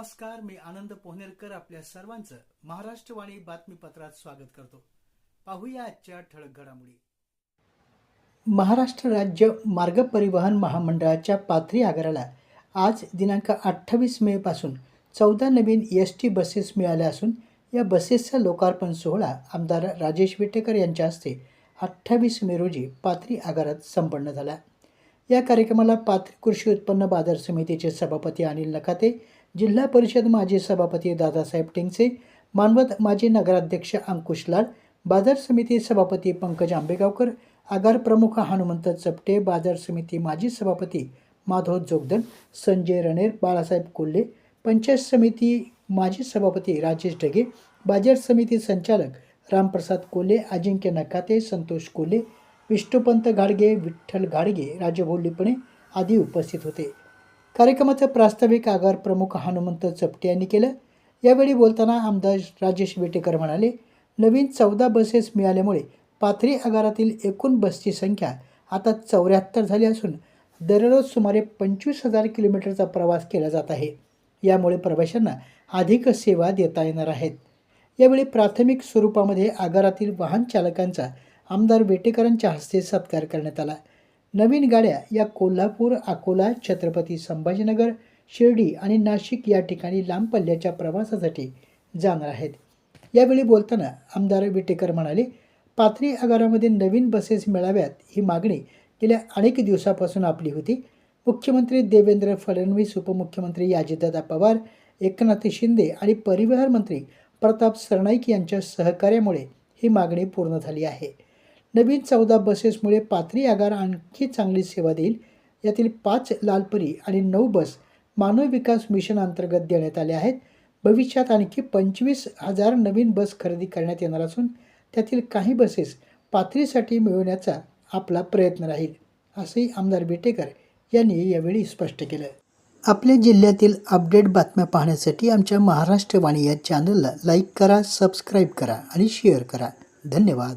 नमस्कार मी आनंद पोहनेरकर आपल्या सर्वांचं महाराष्ट्रवाणी बातमीपत्रात स्वागत करतो. पाहूया आजच्या ठळक घडामोडी. महाराष्ट्र राज्य मार्ग परिवहन महामंडळाच्या पाथरी आगाराला आज दिनांक अठ्ठावीस मे पासून चौदा नवीन एस टी बसेस मिळाल्या असून या बसेसचा लोकार्पण सोहळा आमदार राजेश विटेकर यांच्या हस्ते अठ्ठावीस मे रोजी पाथरी आगारात संपन्न झाला. या कार्यक्रमाला पाथरी कृषी उत्पन्न बाजार समितीचे सभापती अनिल नकाते जिल्हा परिषद माजी सभापती दादासाहेब टिंगसे मानवत माजी नगराध्यक्ष अंकुश लाड बाजार समिती सभापती पंकज आंबेगावकर आगार प्रमुख हनुमंत चपटे बाजार समिती माजी सभापती माधव जोगदन संजय रणेर बाळासाहेब कोल्हे पंचायत समिती माजी सभापती राजेश ढगे बाजार समिती संचालक रामप्रसाद कोल्हे अजिंक्य नकाते संतोष कोल्हे विष्णुपंत घाडगे विठ्ठल घाडगे राजभाऊ आदी उपस्थित होते. कार्यक्रमाचं प्रास्ताविक आगार प्रमुख हनुमंत चपटे यांनी केलं. यावेळी बोलताना आमदार राजेश वेटेकर म्हणाले नवीन चौदा बसेस मिळाल्यामुळे पाथरी आगारातील एकूण बसची संख्या आता चौऱ्याहत्तर झाली असून दररोज सुमारे पंचवीस हजार किलोमीटरचा प्रवास केला जात आहे. यामुळे प्रवाशांना अधिक सेवा देता येणार आहेत. यावेळी प्राथमिक स्वरूपामध्ये आगारातील वाहन चालकांचा आमदार वेटेकरांच्या हस्ते सत्कार करण्यात आला. नवीन गाड्या या कोल्हापूर अकोला छत्रपती संभाजीनगर शिर्डी आणि नाशिक या ठिकाणी लांब पल्ल्याच्या प्रवासासाठी जाणार आहेत. यावेळी बोलताना आमदार विटेकर म्हणाले पाथरी आगारामध्ये नवीन बसेस मिळाव्यात ही मागणी गेल्या अनेक दिवसापासून आपली होती. मुख्यमंत्री देवेंद्र फडणवीस उपमुख्यमंत्री अजितदादा पवार एकनाथ शिंदे आणि परिवहन मंत्री प्रताप सरनाईक यांच्या सहकार्यामुळे ही मागणी पूर्ण झाली आहे. नवीन चौदा बसेसमुळे पाथरी आगार आणखी चांगली सेवा देईल. यातील पाच लालपरी आणि नऊ बस मानव विकास मिशन अंतर्गत देण्यात आल्या आहेत. भविष्यात आणखी पंचवीस हजार नवीन बस खरेदी करण्यात येणार असून त्यातील काही बसेस पाथरीसाठी मिळवण्याचा आपला प्रयत्न राहील असंही आमदार बेटेकर यांनी यावेळी स्पष्ट केलं. आपल्या जिल्ह्यातील अपडेट बातम्या पाहण्यासाठी आमच्या महाराष्ट्रवाणी या चॅनलला लाईक करा सबस्क्राईब करा आणि शेअर करा. धन्यवाद.